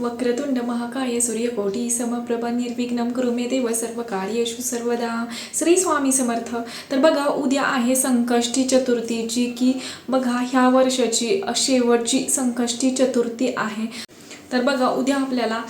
वक्रतुंड महाकाय सूर्यकोटी समप्रभ निर्विघ्न करू मे देव सर्व कार्येषु सर्वदा. श्री स्वामी समर्थ. तर बघा उद्या आहे संकष्टी चतुर्थी जी की बघा ह्या वर्षाची शेवटची संकष्टी चतुर्थी आहे. तर बघा उद्या आपल्याला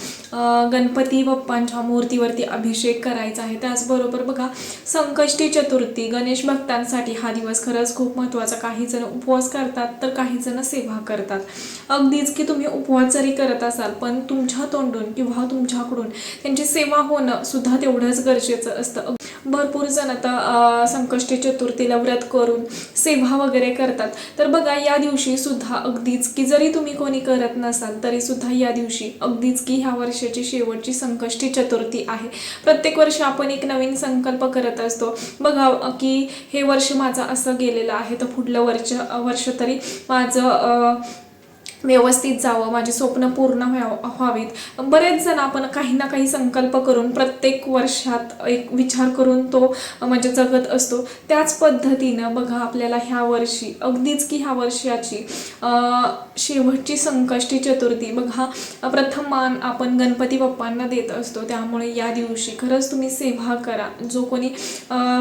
गणपती बाप्पांच्या मूर्तीवरती अभिषेक करायचा आहे. त्याचबरोबर बघा संकष्टी चतुर्थी गणेश भक्तांसाठी हा दिवस खरंच खूप महत्त्वाचा. काही जण उपवास करतात तर काही जण सेवा करतात. अगदीच की तुम्ही उपवास जरी करत असाल पण तुमच्या तोंडून किंवा तुमच्याकडून त्यांची सेवा होणं सुद्धा तेवढंच गरजेचं असतं. भरपूर जण आता संकष्टी चतुर्थीला व्रत करून सेवा वगैरे करतात. तर बघा या दिवशी सुद्धा अगदीच की जरी तुम्ही कोणी करत नसाल तरी सुद्धा या दिवशी अगदीच की ह्या वर्षाची शेवटची संकष्टी चतुर्थी आहे. प्रत्येक वर्षी आपण एक नवीन संकल्प करत असतो. बघा की हे वर्ष माझं असं गेलेलं आहे तर पुढलं वर्ष वर्ष तरी माझं व्यवस्थित जावं माझी स्वप्न पूर्ण व्हाव व्हावीत. बरेच जण आपण काही ना काही संकल्प करून प्रत्येक वर्षात एक विचार करून तो म्हणजे जगत असतो. त्याच पद्धतीनं बघा आपल्याला ह्या वर्षी अगदीच की ह्या वर्षाची शेवटची संकष्टी चतुर्थी बघा प्रथम मान आपण गणपती बाप्पांना देत असतो. त्यामुळे या दिवशी खरंच तुम्ही सेवा करा. जो कोणी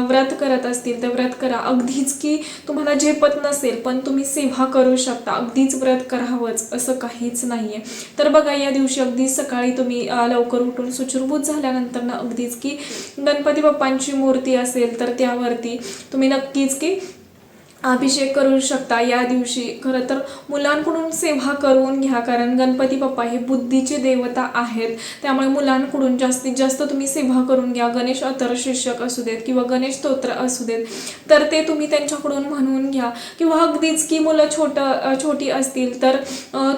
व्रत करत असतील तर व्रत करा. अगदीच की तुम्हाला झेपत नसेल पण तुम्ही सेवा करू शकता. अगदीच व्रत करावं करावंच असं काहीच नाहीये. तर बघा या दिवशी अगदी सकाळी तुम्ही लवकर उठून सुचुरभूत झाल्यानंतर ना अगदीच की गणपती बाप्पांची मूर्ती असेल तर त्यावरती तुम्ही नक्कीच की अभिषेक करू शकता. या दिवशी खरं तर मुलांकडून सेवा करून घ्या कारण गणपती बाप्पा हे बुद्धीचे देवता आहेत. त्यामुळे मुलांकडून जास्तीत जास्त तुम्ही सेवा करून घ्या. गणेश अतर शिक्षक असू देत किंवा गणेश स्तोत्र असू देत तर ते तुम्ही त्यांच्याकडून म्हणून घ्या. किंवा अगदीच की मुलं छोटं छोटी असतील तर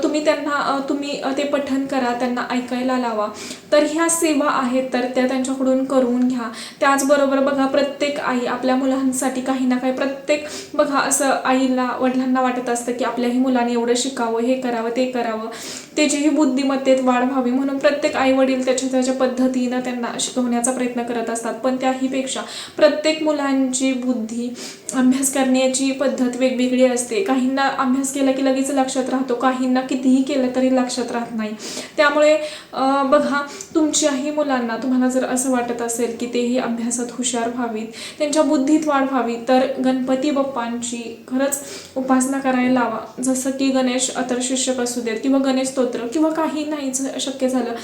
तुम्ही त्यांना तुम्ही ते पठन करा त्यांना ऐकायला लावा. तर ह्या सेवा आहेत तर त्या त्यांच्याकडून करून घ्या. त्याचबरोबर बघा प्रत्येक आई आपल्या मुलांसाठी काही ना काही प्रत्येक बघा असं आईला वडिलांना वाटत असतं की आपल्याही मुलाने एवढं शिकावं हे करावं ते करावं. त्याचीही बुद्धिमत्तेत वाढ व्हावी म्हणून प्रत्येक आई वडील त्याच्या त्याच्या पद्धतीनं त्यांना शिकवण्याचा प्रयत्न करत असतात. पण त्याहीपेक्षा प्रत्येक मुलांची बुद्धी अभ्यास करण्याची पद्धत वेगवेगळी असते. काहींना अभ्यास केला की लगेच लक्षात राहतो काहींना कितीही केलं तरी लक्षात राहत नाही. त्यामुळे बघा तुमच्याही मुलांना तुम्हाला जर असं वाटत असेल की तेही अभ्यासात हुशार व्हावीत त्यांच्या बुद्धीत वाढ व्हावी तर गणपती बाप्पांची खरंच उपासना करायला लावा. जसं की गणेश अतर शिक्षक असू देत किंवा गणेश स्तोत्र किंवा काही नाही शक्य झालं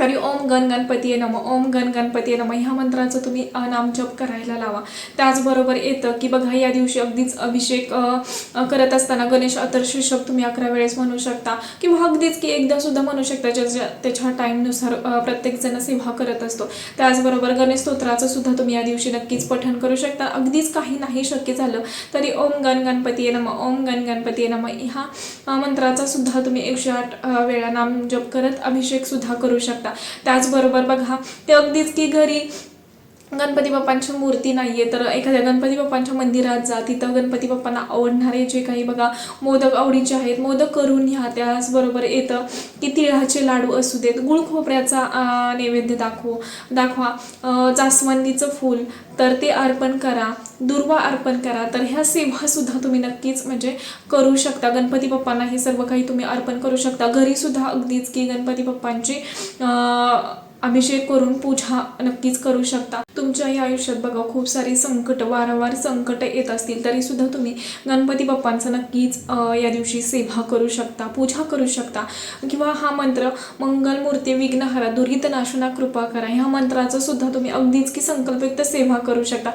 तरी ओम गण गणपती नम ओम गण गणपती नम. ह्या मंत्राचं तुम्ही नाम नामजप करायला लावा. त्याचबरोबर येतं की बघा या दिवशी अगदीच अभिषेक करत असताना गणेश अतर्शिषक तुम्ही अकरा वेळेस म्हणू शकता. किंवा अगदीच की एकदा सुद्धा म्हणू शकता ज्याच्या त्याच्या टाईमनुसार प्रत्येकजण सेवा करत असतो. त्याचबरोबर गणेश स्तोत्राचं सुद्धा तुम्ही या दिवशी नक्कीच पठण करू शकता. अगदीच काही नाही शक्य झालं तरी ओम गण गणपती नम ओम गण गणपती नम. ह्या मंत्राचा सुद्धा तुम्ही एकशे आठ वेळा नाम जप करत अभिषेक सुद्धा करू शकता. त्याचबरोबर बघा ते अगदीच की घरी गणपती बाप्पांची मूर्ती नाही आहे तर एखाद्या गणपती बाप्पांच्या मंदिरात जा तिथं गणपती बाप्पांना आवडणारे जे काही बघा मोदक आवडीचे आहेत मोदक करून घ्या त्याचबरोबर येतं की तिळाचे लाडू असू देत गुळ खोबऱ्याचा नैवेद्य दाखवू दाखवा. जास्वंदीचं फूल तर ते अर्पण करा दुर्वा अर्पण करा तर ह्या सेवासुद्धा तुम्ही नक्कीच म्हणजे करू शकता. गणपती बाप्पांना हे सर्व काही तुम्ही अर्पण करू शकता. घरीसुद्धा अगदीच की गणपती बाप्पांची अभिषेक करून पूजा नक्कीच करू शकता. तुमच्याही आयुष्यात बघा खूप सारी संकट वारंवार संकट येत असतील तरी सुद्धा तुम्ही गणपती बाप्पांचं नक्कीच या दिवशी सेवा करू शकता पूजा करू शकता. किंवा हा मंत्र मंगलमूर्ती विघ्नहरा दुरित नाशना कृपा करा ह्या मंत्राचं सुद्धा तुम्ही अगदीच की संकल्पयुक्त सेवा करू शकता.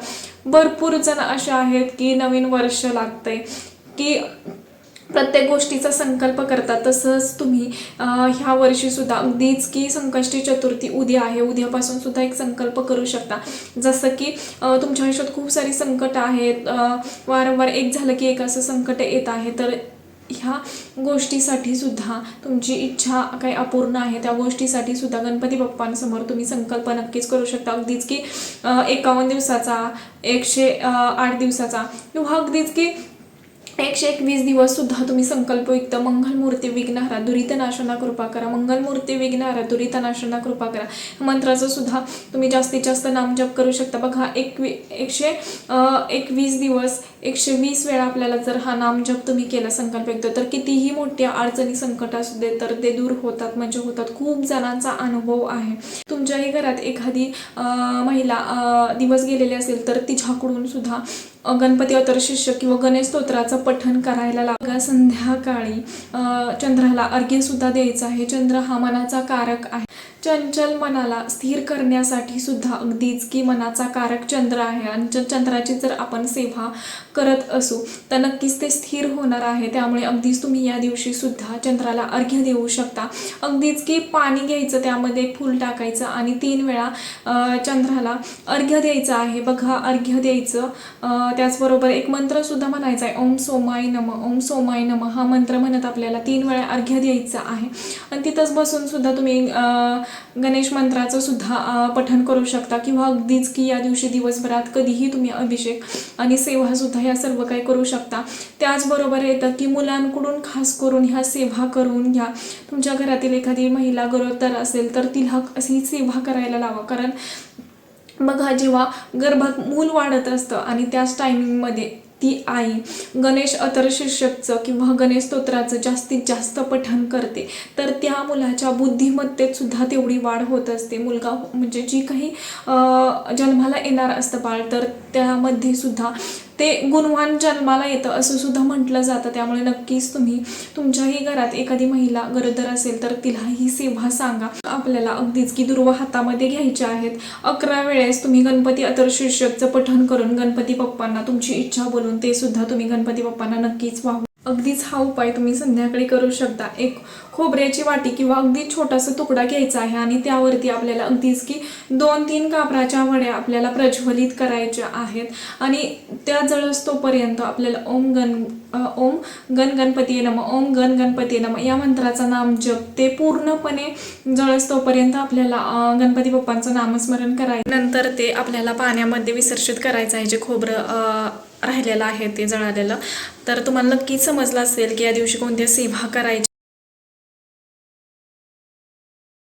भरपूर जण असे आहेत की नवीन वर्ष लागतंय की प्रत्येक गोष्टीचा संकल्प करतात. तसंच तुम्ही ह्या वर्षीसुद्धा अगदीच की संकष्टी चतुर्थी उद्या आहे. उद्यापासून सुद्धा एक संकल्प करू शकता. जसं की तुमच्या आयुष्यात खूप सारी संकट आहेत. वारंवार एक झालं की एक असं संकट येत आहे. तर ह्या गोष्टीसाठी सुद्धा तुमची इच्छा काही अपूर्ण आहे. त्या गोष्टीसाठी सुद्धा गणपती बाप्पांसमोर तुम्ही संकल्प नक्कीच करू शकता. अगदीच की एकावन्न दिवसाचा एकशे आठ दिवसाचा किंवा अगदीच की एकशे एकवीस दिवस सुद्धा तुम्ही संकल्पयुक्त मंगलमूर्ती विघ्नहरा दुरितनाशना कृपा करा. मंगलमूर्ती विघ्नहरा दुरितनाशना कृपा करा. मंत्राचं सुद्धा तुम्ही जास्तीत जास्त नामजप करू शकता. बघा एकवी एकशे एकवीस दिवस एकशे वीस वेळा आपल्याला जर हा नामजप तुम्ही केला संकल्पयुक्त तर कितीही मोठ्या अडचणी संकट असू दे तर ते दूर होतात म्हणजे होतात. खूप जणांचा अनुभव आहे. तुमच्याही घरात एखादी महिला दिवस गेलेली असेल तर तिच्याकडून सुद्धा गणपती अवतर शिष्य किंवा गणेश स्तोत्राचं पठण करायला लागा संध्याकाळी चंद्राला अर्घ्य सुद्धा द्यायचं आहे. चंद्र हा मनाचा कारक आहे. चंचल मनाला स्थिर करण्यासाठी सुद्धा अगदीच की मनाचा कारक चंद्र आहे. आणि च- चंद्राची जर आपण सेवा करत असू तर नक्कीच ते स्थिर होणार आहे. त्यामुळे अगदीच तुम्ही या दिवशी सुद्धा चंद्राला अर्घ्य देऊ शकता. अगदीच की पाणी घ्यायचं त्यामध्ये फूल टाकायचं आणि तीन वेळा चंद्राला अर्घ्य द्यायचं आहे. बघा अर्घ्य द्यायचं. त्याचबरोबर एक मंत्र सुद्धा म्हणायचा आहे. ओम सोमाय नम ओम सोमाय नम हा मंत्र म्हणत आपल्याला तीन वेळा अर्घ्य द्यायचं आहे. आणि तिथंच बसून सुद्धा तुम्ही गणेश मंत्राचं सुद्धा पठण करू शकता. किंवा अगदीच की या दिवशी दिवसभरात कधीही तुम्ही अभिषेक आणि सेवासुद्धा या सर्व काही करू शकता. त्याचबरोबर येतं की मुलांकडून खास करून ह्या सेवा करून घ्या. तुमच्या घरातील एखादी महिला गरोदर असेल तर तिला अशी सेवा करायला लावा. कारण बघा जेव्हा गर्भात मूल वाढत असतं आणि त्याच टायमिंगमध्ये ती आई गणेश अतर शीर्षकचं किंवा गणेश स्तोत्राचं जास्तीत जास्त पठण करते. तर त्या मुलाच्या बुद्धिमत्तेत सुद्धा तेवढी वाढ होत असते. मुलगा म्हणजे जी काही जन्माला येणार असतं बाळ तर त्यामध्ये सुद्धा ते गुणवान जन्माला येतं असं सुद्धा म्हटलं जातं. त्यामुळे नक्कीच तुम्ही तुमच्याही घरात एखादी महिला गरोदर असेल तर तिला ही सेवा सांगा. आपल्याला अगदीच की दुर्वा हातामध्ये घ्यायच्या आहेत. अकरा वेळेस तुम्ही गणपती अतर शीर्षकचं पठण करून गणपती बाप्पांना तुमची इच्छा बोलून ते सुद्धा तुम्ही गणपती बाप्पांना नक्कीच वाहू अगदीच हा उपाय तुम्ही संध्याकाळी करू शकता. एक खोबऱ्याची वाटी किंवा अगदी छोटासा तुकडा घ्यायचा आहे आणि त्यावरती आपल्याला अगदीच की दोन तीन कापराच्या वड्या आपल्याला प्रज्वलित करायच्या आहेत. आणि त्या जळसतोपर्यंत आपल्याला ओम गण ओम गण गणपती नम ओम गण गणपती नम या मंत्राचा नाम जप. ते पूर्णपणे जळसतोपर्यंत आपल्याला गणपती बाप्पांचं नामस्मरण करायचं. नंतर ते आपल्याला पाण्यामध्ये विसर्जित करायचं आहे. जे खोबरं राहिलेलं आहे ते जळालेलं. तर तुम्हाला नक्कीच समजलं असेल की या दिवशी कोणत्या सेवा करायच्या